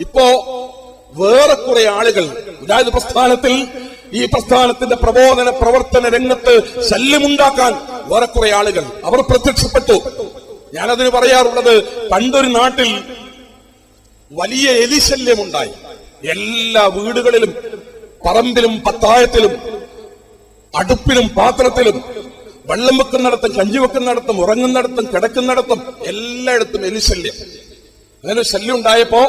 ഇപ്പോ വേറെ കുറെ ആളുകൾ മുജാഹിദ് പ്രസ്ഥാനത്തിൽ ഈ പ്രസ്ഥാനത്തിന്റെ പ്രബോധന പ്രവർത്തന രംഗത്ത് ശല്യമുണ്ടാക്കാൻ വേറെ കുറെ ആളുകൾ അവർ പ്രത്യക്ഷപ്പെട്ടു. ഞാനതിന് പറയാറുള്ളത് പണ്ടൊരു നാട്ടിൽ വലിയ എലിശല്യമുണ്ടായി. എല്ലാ വീടുകളിലും പറമ്പിലും പത്തായത്തിലും അടുപ്പിലും പാത്രത്തിലും വെള്ളം വെക്കുന്നിടത്തും കഞ്ചി വെക്കുന്നിടത്തും ഉറങ്ങുന്നിടത്തും കിടക്കുന്നിടത്തും എല്ലായിടത്തും എലിശല്യം. അങ്ങനെ ശല്യം ഉണ്ടായപ്പോ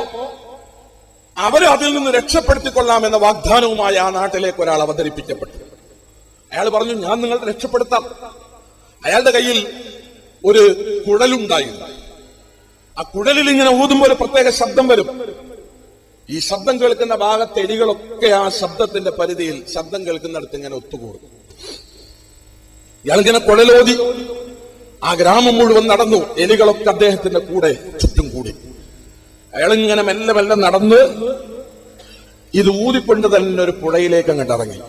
അവരെ അതിൽ നിന്ന് രക്ഷപ്പെടുത്തിക്കൊള്ളാം എന്ന വാഗ്ദാനവുമായി ആ നാട്ടിലേക്ക് ഒരാൾ അവതരിപ്പിക്കപ്പെട്ടു. അയാൾ പറഞ്ഞു ഞാൻ നിങ്ങളെ രക്ഷപ്പെടുത്താം. അയാളുടെ കയ്യിൽ ഒരു കുഴലുണ്ടായിരുന്നു. ആ കുഴലിൽ ഇങ്ങനെ ഊതുമ്പോൾ ഒരു പ്രത്യേക ശബ്ദം വരും. ഈ ശബ്ദം കേൾക്കുന്ന ഭാഗത്തെ എലികളൊക്കെ ആ ശബ്ദത്തിന്റെ പരിധിയിൽ ശബ്ദം കേൾക്കുന്നിടത്ത് ഇങ്ങനെ ഒത്തുകൂടും. ഇയാളിങ്ങനെ കുഴലോതി ആ ഗ്രാമം മുഴുവൻ നടന്നു. എലികളൊക്കെ അദ്ദേഹത്തിന്റെ കൂടെ ചുറ്റും കൂടി. അയാളിങ്ങനെ മെല്ലെ മെല്ലെ നടന്ന് ഇത് ഊതിക്കൊണ്ട് തന്നെ ഒരു പുഴയിലേക്ക് അങ്ങോട്ട് ഇറങ്ങി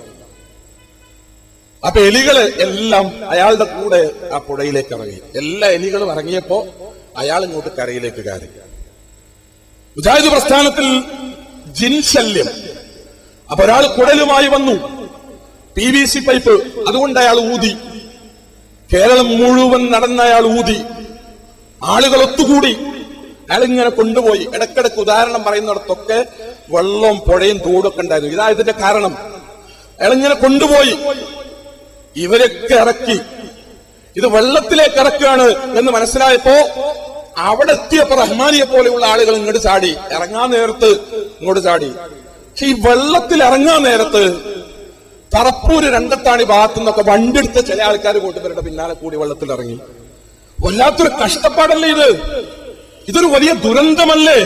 അപ്പൊ എലികൾ എല്ലാം അയാളുടെ കൂടെ ആ പുഴയിലേക്ക് ഇറങ്ങി. എല്ലാ എലികളും ഇറങ്ങിയപ്പോ അയാൾ ഇങ്ങോട്ട് കരയിലേക്ക് കയറി. മുജാഹിദ് പ്രസ്ഥാനത്തിൽ ജിൻശല്യം അപ്പൊ ഒരാൾ കുടലുമായി വന്നു. പി വി സി പൈപ്പ് അതുകൊണ്ട് അയാൾ ഊതി. കേരളം മുഴുവൻ നടന്ന അയാൾ ഊതി. ആളുകൾ ഒത്തുകൂടി. അയാൾ ഇങ്ങനെ കൊണ്ടുപോയി. ഇടക്കിടക്ക് ഉദാഹരണം പറയുന്നിടത്തൊക്കെ വെള്ളവും പുഴയും തോടൊക്കെ ഉണ്ടായിരുന്നു. ഇതാ ഇതിന്റെ കാരണം. അയാൾ ഇങ്ങനെ കൊണ്ടുപോയി. ഇവരൊക്കെ ഇറക്കി. ഇത് വെള്ളത്തിലേക്ക് ഇറക്കുകയാണ് എന്ന് മനസ്സിലായപ്പോ അവിടെ എത്തിയപ്പോ റഹ്മാനിയെ പോലെയുള്ള ആളുകൾ ഇങ്ങോട്ട് ചാടി. ഇറങ്ങാൻ നേരത്ത് ഇങ്ങോട്ട് ചാടി. പക്ഷെ ഈ വെള്ളത്തിൽ ഇറങ്ങാൻ നേരത്ത് തറപ്പൂര് രണ്ടത്താണി ഭാഗത്തു നിന്നൊക്കെ വണ്ടിയെടുത്ത ചില ആൾക്കാർ കൂട്ടുകാരുടെ പിന്നാലെ കൂടി വെള്ളത്തിൽ ഇറങ്ങി. വല്ലാത്തൊരു കഷ്ടപ്പാടല്ലേ ഇത്? ഇതൊരു വലിയ ദുരന്തമല്ലേ?